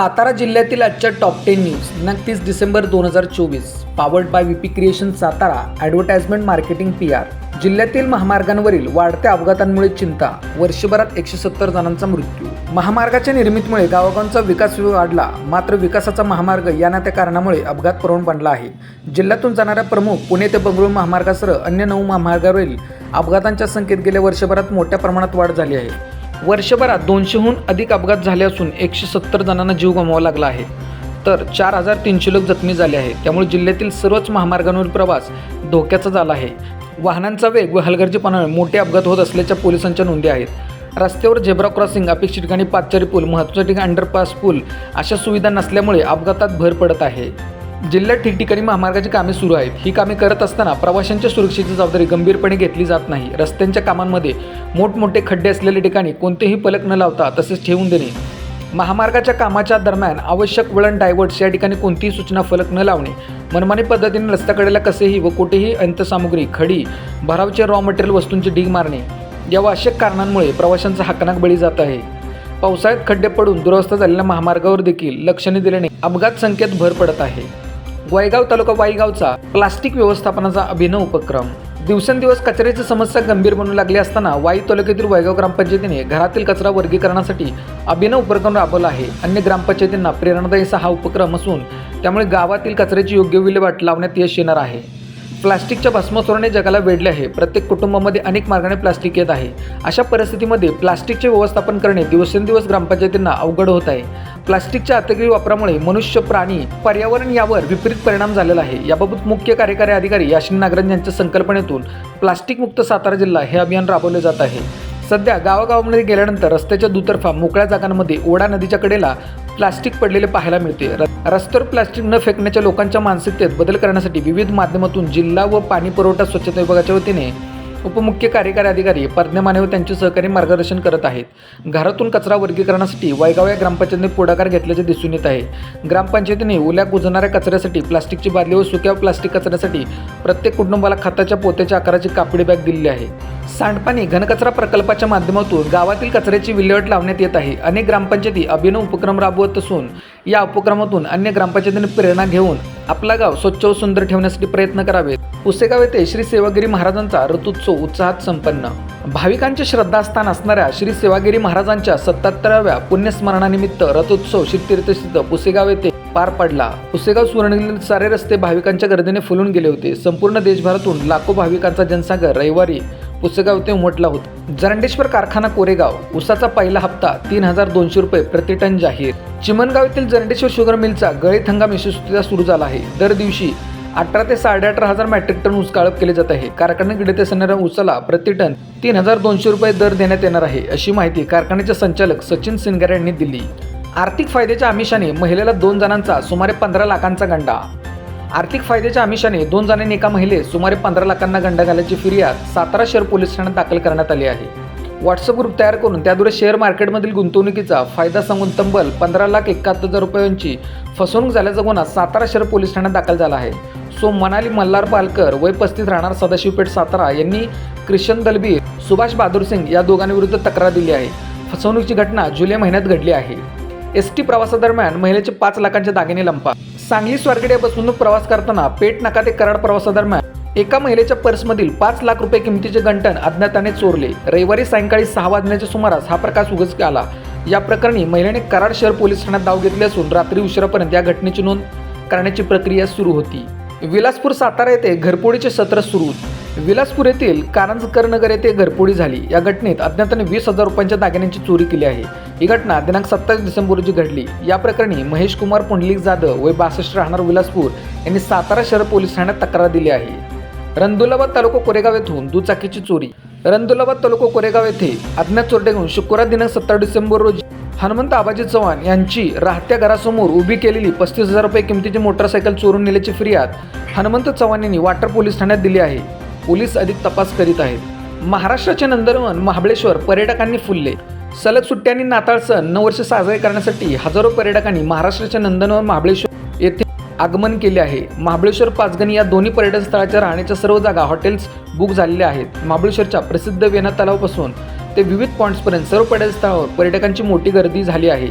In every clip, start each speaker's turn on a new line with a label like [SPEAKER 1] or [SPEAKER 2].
[SPEAKER 1] सातारा जिल्ह्यातील आजच्या top ten news दिनांक डिसेंबर दोन हजार चोवीस. Powered by VP creation Satara advertisement marketing P R जिल्ह्यातील महामार्गांवरील वाढत्या अपघातांमुळे चिंता. वर्षभरात एकशे सत्तर जणांचा मृत्यू. महामार्गाच्या निर्मितीमुळे गावागावांचा विकास वाढला. मात्र विकासाचा महामार्ग या त्या कारणामुळे अपघात प्रवण बनला आहे. जिल्ह्यातून जाणाऱ्या प्रमुख पुणे ते बंगळूर महामार्गासह अन्य नऊ महामार्गावरील अपघातांच्या संख्येत गेल्या वर्षभरात मोठ्या प्रमाणात वाढ झाली आहे. वर्षभरात दोनशेहून अधिक अपघात झाले असून एकशे सत्तर जणांना जीव गमवावा लागला आहे. तर चार हजार तीनशे लोक जखमी झाले आहेत. त्यामुळे जिल्ह्यातील सर्वच महामार्गांवरील प्रवास धोक्याचा झाला आहे. वाहनांचा वेग व हलगर्जीपणामुळे मोठे अपघात होत असल्याच्या पोलिसांच्या नोंदी आहेत. रस्त्यावर झेब्रा क्रॉसिंग अपेक्षित ठिकाणी पाचचारी पूल महत्त्वाच्या ठिकाणी अंडरपास पूल अशा सुविधा नसल्यामुळे अपघातात भर पडत आहे. जिल्ह्यात ठिकठिकाणी महामार्गाची कामे सुरू आहेत. ही कामे करत असताना प्रवाशांच्या सुरक्षेची जबाबदारी गंभीरपणे घेतली जात नाही. रस्त्यांच्या कामांमध्ये मोठमोठे खड्डे असलेल्या ठिकाणी कोणतेही फलक न लावता तसेच ठेवून देणे. महामार्गाच्या कामाच्या दरम्यान आवश्यक वळण डायव्हर्ट्स या ठिकाणी कोणतीही सूचना फलक न लावणे. मनमानी पद्धतीने रस्त्याकडेला कसेही व कुठेही अंतसामुग्री खडी भरावचे रॉ मटेरियल वस्तूंची ढीग मारणे या आवश्यक कारणांमुळे प्रवाशांचा हाकनाक बळी जात आहे. पावसाळ्यात खड्डे पडून दुरवस्था झालेल्या महामार्गावर देखील लक्षणे दिल्याने अपघात संख्येत भर पडत आहे. वायगाव तालुका वाईगावचा प्लास्टिक व्यवस्थापनाचा अभिनव उपक्रम. दिवसेंदिवस कचऱ्याची समस्या गंभीर बनू लागली असताना वाई तालुक्यातील वायगाव ग्रामपंचायतीने घरातील कचरा वर्गीकरणासाठी अभिनव उपक्रम राबवला आहे. अन्य ग्रामपंचायतींना प्रेरणादायी असा हा उपक्रम असून त्यामुळे गावातील कचऱ्याची योग्य विल्हेवाट लावण्यात यश येणार आहे. प्लास्टिकच्या भस्मासुराने जगाला वेढले आहे. प्रत्येक कुटुंबामध्ये अनेक मार्गाने प्लास्टिक येत आहे. अशा परिस्थितीमध्ये प्लास्टिकचे व्यवस्थापन करणे दिवसेंदिवस ग्रामपंचायतींना अवघड होत आहे. प्लास्टिकच्या अतिक्रय वापरामुळे मनुष्य प्राणी पर्यावरण यावर विपरीत परिणाम झालेला आहे. याबाबत मुख्य कार्यकारी अधिकारी याशिन नागरन यांच्या संकल्पनेतून प्लास्टिक मुक्त सातारा जिल्हा हे अभियान राबवले जात आहे. सध्या गावागावामध्ये गेल्यानंतर रस्त्याच्या दुतर्फा मोकळ्या जागांमध्ये ओढा नदीच्या कडेला प्लास्टिक पडलेले पाहायला मिळते. र- रस्त्यावर प्लास्टिक न फेकण्याच्या लोकांच्या मानसिकतेत बदल करण्यासाठी विविध माध्यमातून जिल्हा व पाणी पुरवठा स्वच्छता विभागाच्या वतीने उपमुख्य कार्यकारी अधिकारी परज्ञ माने व त्यांचे सहकारी मार्गदर्शन करत आहेत. घरातून कचरा वर्गीकरणासाठी वायगाव या ग्रामपंचायतीने पुढाकार घेतल्याचे दिसून येत आहे. ग्रामपंचायतीने ओल्या कुजणाऱ्या कचऱ्यासाठी प्लास्टिकची बादली व सुक्या प्लास्टिक कचऱ्यासाठी प्रत्येक कुटुंबाला खताच्या पोत्याच्या आकाराची कापडी बॅग दिलेली आहे. सांडपाणी घनकचरा प्रकल्पाच्या माध्यमातून गावातील कचऱ्याची विल्हेवाट लावण्यात येत आहे. अनेक ग्रामपंचायती अभिनव उपक्रम राबवत असून या उपक्रमातून अन्य ग्रामपंचायतीने प्रेरणा घेऊन आपला गाव स्वच्छ व सुंदर ठेवण्यासाठी प्रयत्न करावेत. पुसेगाव येथे श्री सेवागिरी महाराजांचा रथोत्सव उत्साहात संपन्न. भाविकांचे श्रद्धास्थान असणाऱ्या श्री सेवागिरी महाराजांच्या सत्याहत्तराव्या पुण्यस्मरणानिमित्त रथोत्सव श्री पुसेगाव येथे पार पडला. पुसेगाव सुवर्णगिरीतील सारे रस्ते भाविकांच्या गर्दीने फुलून गेले होते. संपूर्ण देशभरातून लाखो भाविकांचा जनसागर रविवारी पुसगाव ते उमटला होता जरंडेश्वर कारखाना कोरेगाव उसाचा पहिला हप्ता तीन हजार दोनशे रुपये प्रति टन जाहीर. चिमनगाव येथील जरंडेश्वर शुगर मिलचा गळीत हंगाम यशस्वीरित्या सुरू झाला आहे. दर दिवशी अठरा ते साडेअठरा हजार मेट्रिक टन ऊस काळप केले जात आहे. कारखान्याकडे असणाऱ्या ऊसाला प्रति टन तीन हजार दोनशे रुपये दर देण्यात येणार आहे अशी माहिती कारखान्याचे संचालक सचिन सिंगारे यांनी दिली. आर्थिक फायद्याच्या आमिषाने महिलेला दोन जणांचा सुमारे पंधरा लाखांचा गंडा. आर्थिक फायद्याच्या आमिषाने दोन जणांनी एका महिलेस सुमारे पंधरा लाखांना गंडा घालायची फिर्याद सातारा शहर पोलीस ठाण्यात दाखल करण्यात आली आहे. व्हॉट्सअप ग्रुप तयार करून त्याद्वारे शेअर मार्केटमधील गुंतवणुकीचा फायदा सांगून तब्बल पंधरा लाख एकाहत्तर हजार रुपयांची फसवणूक झाल्याचा गुन्हा सातारा शहर पोलीस ठाण्यात दाखल झाला आहे. सो मनाली मल्हार पालकर वय पस्तीस राहणार सदाशिवपेठ सातारा यांनी क्रिशन दलबीर सुभाष बहादूर सिंग या दोघांविरुद्ध तक्रार दिली आहे. फसवणुकीची घटना जुलै महिन्यात घडली आहे. एस टी प्रवासादरम्यान महिलेचे पाच लाखांचे दागिने लंपा सांगली स्वारगेट या प्रवास करताना पेट नाका ते कराड प्रवासादरम्यान. एका महिलेच्या पर्समधील पाच लाख रुपये किमतीचे गंटन अज्ञाताने चोरले. रविवारी सायंकाळी सहा वाजण्याच्या सुमारास हा प्रकाश उघड आला. या प्रकरणी महिलेने कराड शहर पोलीस ठाण्यात धाव घेतली असून रात्री उशिरापर्यंत या घटनेची नोंद करण्याची प्रक्रिया सुरू होती. विलासपूर सातारा येथे घरपोडीचे सत्र सुरू. विलासपूर येथील कारंज करनगर येथे घरपोडी झाली. या घटनेत अज्ञाताने वीस हजार रुपयांच्या दागिन्यांची चोरी केली आहे. ही घटना दिनांक सत्तावीस डिसेंबर रोजी घडली. या प्रकरणी महेश कुमार पुंडलिक जाधव वय बासष्ट राहणार विलासपूर यांनी सातारा शहर पोलीस ठाण्यात तक्रार दिली आहे. रंदुलाबाद तालुका कोरेगाव येथून दुचाकीची चोरी. रंदुलाबाद तालुका कोरेगाव येथे अज्ञात चोरटे घेऊन शुक्रवार दिनांक सत्तर डिसेंबर रोजी हनुमंत आबाजी चव्हाण यांची राहत्या घरासमोर उभी केलेली पस्तीस हजार रुपये किमतीची मोटरसायकल चोरून नेल्याची फिर्याद हनुमंत चव्हाण यांनी वाटर पोलीस ठाण्यात दिली आहे. पोलीस अधिक तपास करीत आहेत. महाराष्ट्राचे नंदनवन महाबळेश्वर पर्यटकांनी फुलले. सलग सुट्ट्यांनी नाताळ सण नववर्ष साजरे करण्यासाठी हजारो पर्यटकांनी महाराष्ट्राच्या नंदनवन महाबळेश्वर येथे आगमन केले आहे. महाबळेश्वर पाचगणी या दोन्ही पर्यटन स्थळाच्या राहण्याच्या सर्व जागा हॉटेल्स बुक झालेल्या आहेत. महाबळेश्वरच्या प्रसिद्ध वेना तलावापासून ते विविध पॉईंट्सपर्यंत सर्व पर्यटन स्थळावर पर्यटकांची मोठी गर्दी झाली आहे.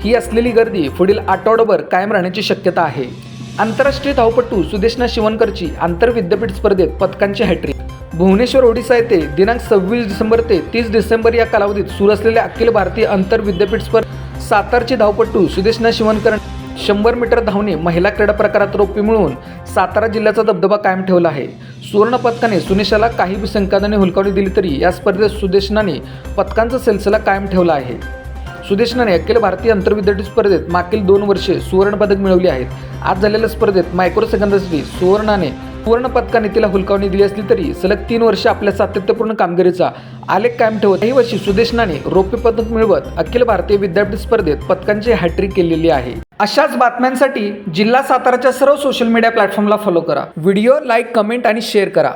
[SPEAKER 1] ही असलेली गर्दी पुढील आठवडाभर कायम राहण्याची शक्यता आहे. आंतरराष्ट्रीय धावपटू सुदेशना शिवणकरची आंतरविद्यापीठ स्पर्धेत पदकांची हॅट्रिक भुवनेश्वर ओडिसा येथे दिनांक सव्वीस डिसेंबर ते तीस डिसेंबर या कालावधीत सुरू असलेल्या अखिल भारतीय आंतर विद्यापीठ स्पर्धेत सातारचे धावपटू सुदेशना शिवणकर शंभर मीटर धावणे महिला क्रीडा प्रकारात रौप्य मिळवून सातारा जिल्ह्याचा दबदबा कायम ठेवला आहे. सुवर्ण पदकाने सुनेशाला काही संकादाने हुलकावणी दिली तरी या स्पर्धेत सुदेशनाने पदकांचा सिलसिला कायम ठेवला आहे. सुदेशनाने अखिल भारतीय आंतरविद्यापीठ स्पर्धेत मागील दोन वर्षे सुवर्णपदक मिळवली आहेत. आज झालेल्या स्पर्धेत मायक्रो सेकंदासाठी सुवर्णाने सुवर्ण पदकाने तिला हुलकावणी दिली असली तरी सलग तीन वर्षे आपल्या सातत्यपूर्ण कामगिरीचा आलेख कायम ठेवत काही वर्षी सुदेशनाने रौप्य पदक मिळवत अखिल भारतीय विद्यापीठ स्पर्धेत पदकांची हॅट्रिक केलेली आहे. अशाच बातम्यांसाठी जिल्हा साताराच्या सर्व सोशल मीडिया प्लॅटफॉर्मला फॉलो करा. व्हिडिओ लाईक कमेंट आणि शेअर करा.